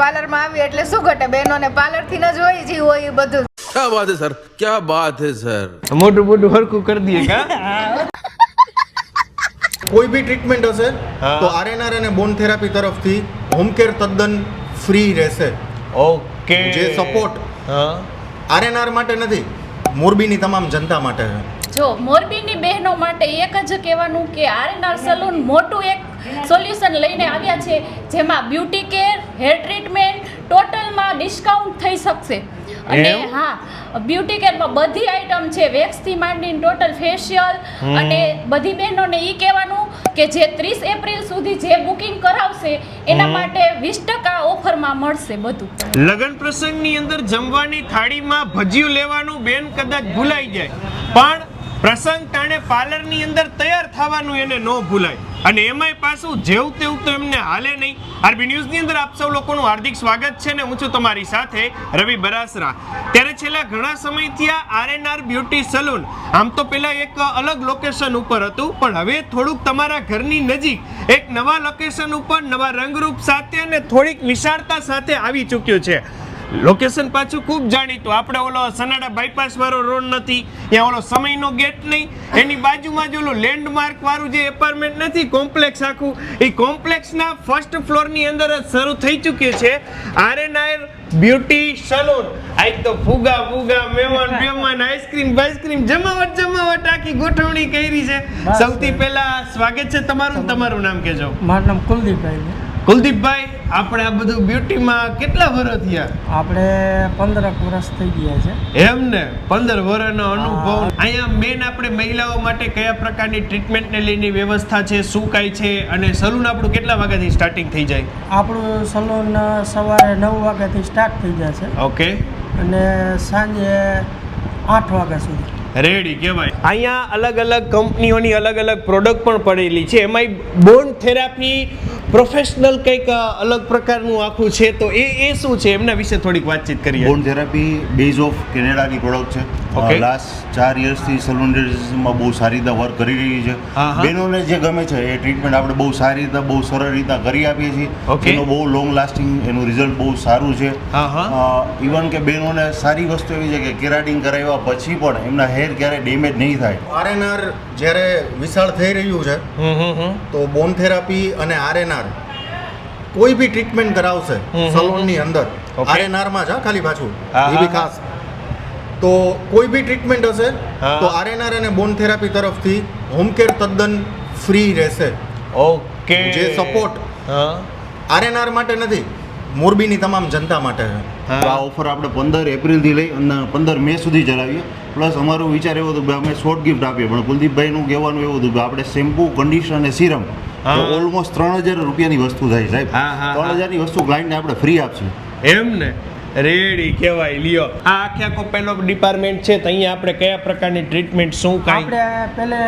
પાર્લરમાં આવી એટલે શું ઘટે? બહેનોને પાર્લરથી ન જ હોય જે હોય એ બધું. ક્યા બાત હે સર? ક્યા બાત હે સર? મોટું મોટું હરકું કરી દઈએ કા? કોઈ બી ટ્રીટમેન્ટ હશે તો આરએનઆર અને બોન થેરાપી તરફથી હોમ કેર તદ્દન ફ્રી રહેશે. ઓકે. જે સપોર્ટ આરએનઆર માટે નથી મોરબીની તમામ જનતા માટે છે. જો મોરબીની બહેનો માટે એક જ કહેવાનું કે આરએનઆર સલૂન મોટું એક સોલ્યુશન લઈને આવ્યા છે જેમાં બ્યુટી કેર હેર ટ્રીટમેન્ટ ટોટલમાં ડિસ્કાઉન્ટ થઈ શકશે. અને હા બ્યુટી કેરમાં બધી આઇટમ છે વેક્સથી માંડીને ટોટલ ફેશિયલ. અને બધી બહેનોને એ કહેવાનું કે જે ત્રીસ એપ્રિલ સુધી જે બુકિંગ કરાવશે એના માટે વીસ ટકા ઓફરમાં મળશે બધું. લગ્ન પ્રસંગની અંદર જમવાની થાળીમાં ભજીયું લેવાનું બેન કદાચ ભૂલાઈ જાય. પણ પ્રસંગ ટાણે પાર્લરની અંદર તૈયાર થવાનું એને ન ભૂલાય. અને એમાંય પાછું જેવું તેવું તો એમને હાલે નહીં. આરબી ન્યૂઝની અંદર આપ સૌ લોકોનું હાર્દિક સ્વાગત છે ને હું છું તમારી સાથે રવિ બરાસરા. ત્યારે છેલ્લા ઘણા સમયથી આ આરએનઆર બ્યુટી સલૂન, આમ તો પેલા એક અલગ લોકેશન ઉપર હતું, પણ હવે થોડુંક તમારા ઘરની નજીક એક નવા લોકેશન ઉપર નવા રંગરૂપ સાથે અને થોડીક વિશાળતા સાથે આવી ચૂક્યું છે. લોકેશન પાછું ખૂબ જાણીતું. આપણે ઓલો સનાડા બાયપાસ વાળો રોડ નથી. ત્યાં ઓલો સમયનો ગેટ નહીં. એની બાજુમાં જ ઓલું લેન્ડમાર્ક વાળું જે એપાર્ટમેન્ટ નથી કોમ્પ્લેક્સ આખું. એ કોમ્પ્લેક્સના ફર્સ્ટ ફ્લોરની અંદર જ શરૂ થઈ ચૂક્યું છે. R N R beauty salon આજ તો ફુગા ફુગા મહેમાન મહેમાન આઈસ્ક્રીમ બાઈસ્ક્રીમ જમાવટ જમાવટ આખી ગોઠવણી કરી છે. સૌથી પહેલા સ્વાગત છે તમારું તમારું. નામ કહેજો. મારું નામ કુલદીપભાઈ કુલદીપભાઈ આપણે આ બધું બ્યુટીમાં કેટલા વર્ષ થયા? આપણે પંદર વર્ષ થઈ ગયા છે. એમ ને? પંદર વર્ષનો અનુભવ. અહીંયા મેન આપણે મહિલાઓ માટે કયા પ્રકારની ટ્રીટમેન્ટને લઈને વ્યવસ્થા છે શું કાંઈ છે અને સલૂન આપણું કેટલા વાગ્યાથી સ્ટાર્ટિંગ થઈ જાય? આપણું સલૂન સવારે નવ વાગ્યાથી સ્ટાર્ટ થઈ જાય છે. ઓકે. અને સાંજે આઠ વાગ્યા સુધી. રેડી કહેવાય. અહીંયા અલગ અલગ કંપનીઓની અલગ અલગ પ્રોડક્ટ પણ પડેલી છે. એમાંય બોન થેરાપી પ્રોફેશનલ કંઈક અલગ પ્રકારનું આખું છે, તો એ એ શું છે એમના વિશે થોડીક વાતચીત કરીએ બોન થેરાપી બેઝ ઓફ કેનેડાની પ્રોડક્ટ. છે લાસ્ટ ચાર યર્સથી સલૂનમાં બહુ સારી રીતે વર્ક કરી રહી છે. બહેનોને જે ગમે છે એ ટ્રીટમેન્ટ આપણે બહુ સારી રીતે બહુ સરળ રીતે કરી આપીએ છીએ. એનો બહુ લોંગ લાસ્ટિંગ એનું રિઝલ્ટ બહુ સારું છે. હા, હા. ઇવન કે બહેનોને સારી વસ્તુ એવી છે કે કેરાટિંગ કરાવ્યા પછી પણ એમના હેર ક્યારેય ડેમેજ નહીં થાય. આરએનઆર જ્યારે વિશાળ થઈ રહ્યું છે તો બોન થેરાપી અને આરએનઆર કોઈ બી ટ્રીટમેન્ટ કરાવશે. સલૂનની અંદર. આરએનઆરમાં આરએનઆર જ હા ખાલી પાછું. એ બી ખાસ. તો કોઈ બી ટ્રીટમેન્ટ હશે તો આરએનઆર અને બોન થેરાપી તરફથી હોમ કેર તદ્દન ફ્રી રહેશે. ઓકે. જે સપોર્ટ આરએનઆર માટે નથી મોરબીની તમામ જનતા માટે છે. હા. આ ઓફર આપણે પંદર એપ્રિલથી લઈ અને પંદર મે સુધી ચલાવીએ. પ્લસ અમારો વિચાર એવો હતો કે અમે શોર્ટ ગિફ્ટ આપીએ પણ કુલદીપભાઈનું કહેવાનું એવું હતું કે આપણે શેમ્પુ કન્ડિશનર અને સિરમ હા. ઓલમોસ્ટ ત્રણ હજાર રૂપિયાની વસ્તુ થાય સાહેબ. હા, હા, હા. ત્રણ હજારની વસ્તુ ક્લાયન્ટને આપણે ફ્રી આપશું. એમ ને રેડી કહેવાય લ્યો. આ આખે આખો પેલો ડિપાર્ટમેન્ટ છે તો અહીંયા આપણે કયા પ્રકારની ટ્રીટમેન્ટ શું કાંઈ? આપણે પહેલે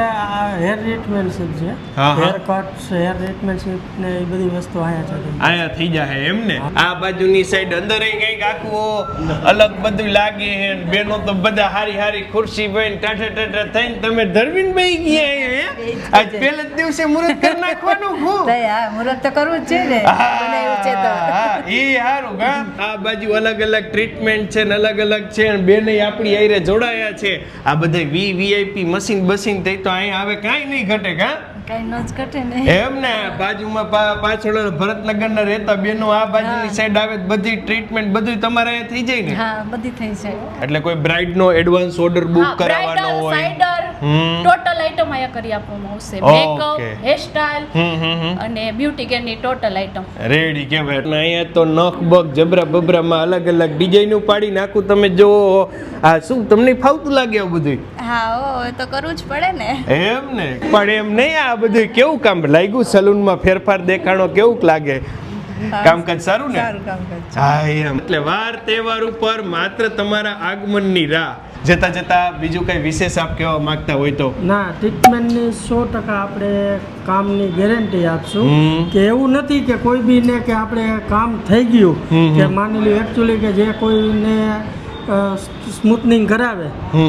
હેર ટ્રીટમેન્ટ છે. હેર કટ હેર ટ્રીટમેન્ટ ને એ બધી વસ્તુ આયા છે. આયા થઈ જાય એમ ને? આ બાજુની સાઈડ અંદર કંઈક આખું અલગ બધું લાગે હે ને બેનો તો બધા હારી હારી ખુરશી બેન ટાટા ટાટા થઈને તમે ધરવીન ભાઈ ગયા હે? આજ પહેલા જ દિવસે મુરત કરી નાખવાનું હું. હા મુરત તો કરવું જ છે ને. ઈ હારું કા આ બાજુ અલગ અલગ ટ્રીટમેન્ટ છે ને અલગ અલગ છે ને બેને આપણી આયરે જોડાયા છે. આ બધા વી વીઆઈપી મશીન બસીન થઈ તો અહીંયા આવે કાંઈ નહીં ઘટે કા? નો ને. એમ ને બાજુમાં પાછળ ભરતનગરના રહેતા બેનો આ બાજુની સાઈડ આવે તો બધી ટ્રીટમેન્ટ બધું તમારે થઈ જાય ને? હા બધી થઈ જાય. એટલે કોઈ બ્રાઇડ નો એડવાન્સ ઓર્ડર બુક કરાવવાનો હોય. ટોટલ આઈટમ અહીંયા કરી આપવામાં આવશે. મેકઅપ હેરસ્ટાઇલ હમ હમ હમ. અને બ્યુટી કેરની ટોટલ આઈટમ રેડી કેમ એટલે અહીંયા તો નખ બગ જબરા બબરામાં અલગ અલગ ડિઝાઇન પાડી નાખું તમે જો. આ શું તમને ફાવતું લાગે આ બધું હા ઓ તો કરવું જ પડે ને. એમ ને? પણ એમ નહીં આ બધું કેવું કામ લાગ્યું? સલૂનમાં ફેરફાર દેખાણો કેવું લાગે? કામકાજ સારું ને? સારું કામકાજ. હા એમ. એટલે વાર તહેવાર ઉપર માત્ર તમારા આગમનની રાહ જતા જતા બીજું કઈ વિશેષ આપ કહેવા માંગતા હોય તો? ના ટ્રીટમેન્ટની સો ટકા આપણે કામની ગેરંટી આપશું. કે એવું નથી કે કોઈ બીને કે આપણે કામ થઈ ગયું. કે માની લ્યો એકચ્યુઅલી કે જે કોઈને સ્મૂથનિંગ કરાવે.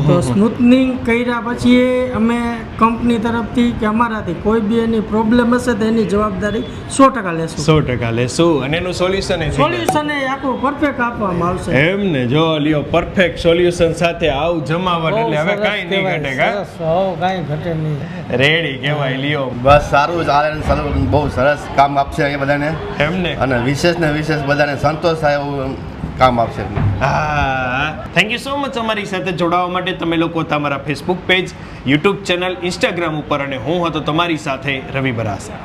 તો સ્મૂથનિંગ કર્યા પછી અમે કંપની તરફથી કે અમારાથી કોઈ બી એની પ્રોબ્લેમ હશે તો એની જવાબદારી સો ટકા લેશું. સો ટકા લેશું. અને એનું સોલ્યુશન સોલ્યુશન એ આખું પરફેક્ટ આપવામાં આવશે. એમ ને જો લ્યો પરફેક્ટ સોલ્યુશન સાથે આવ જમાવટ એટલે હવે કાંઈ નહીં ઘટે કા? કાંઈ ઘટે નહીં. રેડી કહેવાય લ્યો. બસ સારું જ આનંદ સલૂન બહુ સરસ કામ આપશે એ બધાને. એમ ને. અને વિશેષ ને વિશેષ બધાને સંતોષ થાય એવું કામ આવશે હા. થેન્ક યુ સો મચ અમારી સાથે જોડાવા માટે. તમે લોકો તમારા Facebook page YouTube channel Instagram ઉપર અને હું હતો તમારી સાથે રવિ બરાસા.